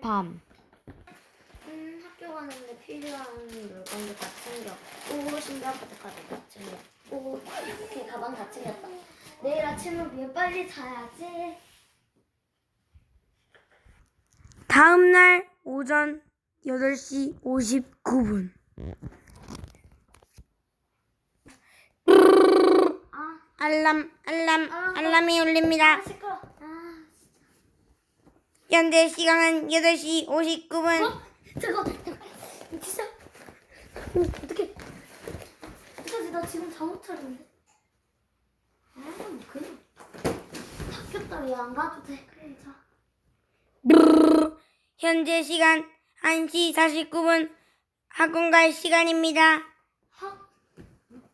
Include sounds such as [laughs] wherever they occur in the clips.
밤. 음, 학교 가는데 필요한 물건도 다 챙겼고 신발부터까지 다 챙겼고 이렇게 가방 다 챙겼다. 내일 아침을 위해 빨리 자야지. 다음 날 오전 8시 59분. 아, 알람, 알람, 아, 알람이 울립니다. 현재 시간은 8시 59분. 어? 잠깐, 잠깐. 진짜. 어, 어떡해. 어떡하지? 나 지금 잠못 차렸는데. 아, 뭐 그냥. 학교 따위 안 가도 돼. 그래, 자. 현재 시간 1시 49분. 학원 갈 시간입니다. 학,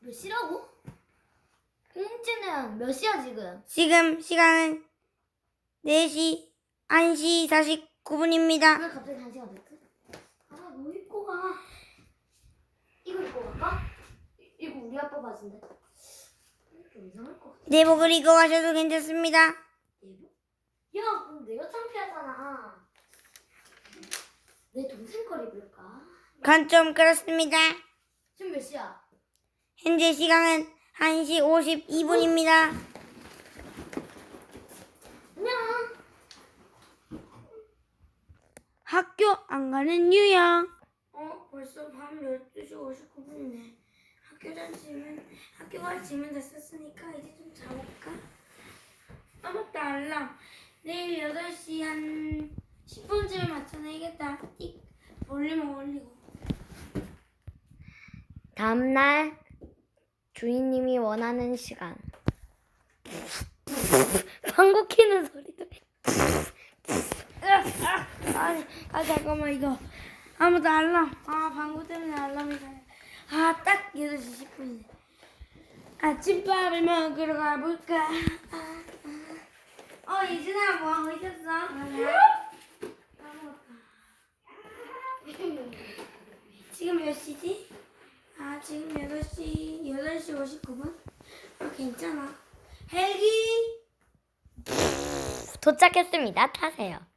몇 시라고? 공지는 몇 시야, 지금? 지금 시간은 4시 1시 49분입니다. 왜 갑자기 한 시간 됐지? 아, 뭐 입고 가? 이거 입고 갈까? 이- 이거 우리 아빠 바지인데. 좀 이상할 것 같아. 내복을 입고 가셔도 괜찮습니다. 얘도? 야, 그럼 내가 창피하잖아. 내 동생 걸 입을까? 좀 그렇습니다. 지금 몇 시야? 현재 시간은 1시 52분입니다. 안녕. 학교 안 가는 유형. 어, 벌써 밤 12시 59분이네. 학교 갈 짐은, 학교 갈 짐은 다 썼으니까 이제 좀 자볼까? 아, 맞다, 알람. 내일 8시 한 10분쯤에 맞춰놔야겠다. 띡, 볼륨을 올리고. 다음날 주인님이 원하는 시간. [laughs] 방구 키는 소리도. 아, 아, 잠깐만, 이거. 아무도 알람. 아, 방구 때문에 알람이 가요. 아, 딱 8시 10분이네. 아침밥을 먹으러 가볼까? 어, 이준아, 뭐 하고 있었어? 지금 몇 시지? 아, 지금 8시, 8시 59분? 아, 괜찮아. 헬기! 도착했습니다. 타세요.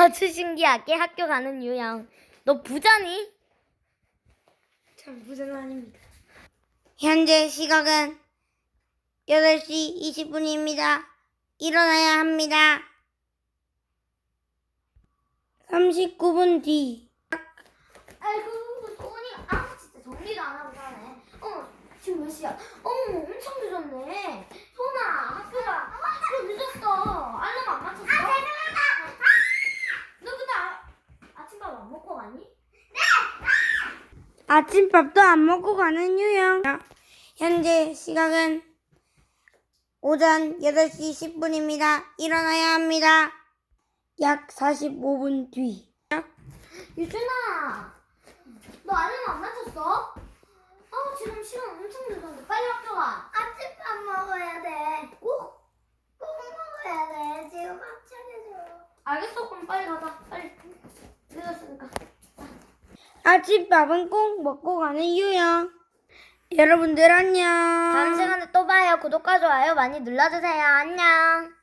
아주 신기하게 학교 가는 유형. 너 부자니? 참 부자는 아닙니다. 현재 시각은 8시 20분입니다. 일어나야 합니다. 39분 뒤. 아이고, 소은이, 아, 진짜 정리도 안 하고 사네. 어, 지금 몇 시야? 어머, 엄청 늦었네. 소은아, 학교가, 학교 늦었어. 알람 안 맞췄어? 아, 죄송합니다. 너 근데 아, 아침밥 안 먹고 갔니? 아침밥도 안 먹고 가는 유형. 현재 시각은 오전 8시 10분입니다. 일어나야 합니다. 약 45분 뒤. 유준아, 너 알람 안 맞췄어? 아, 지금 시간 엄청 늦었는데 빨리 학교 가. 아침밥 먹어야 돼. 꼭? 꼭 먹어야 돼. 지금 합창해줘. 알겠어, 그럼 빨리 가자. 빨리. 늦었으니까. 아침밥은 꼭 먹고 가는 유형. 여러분들 안녕. 다음 시간에 또 봐요. 구독과 좋아요 많이 눌러주세요. 안녕.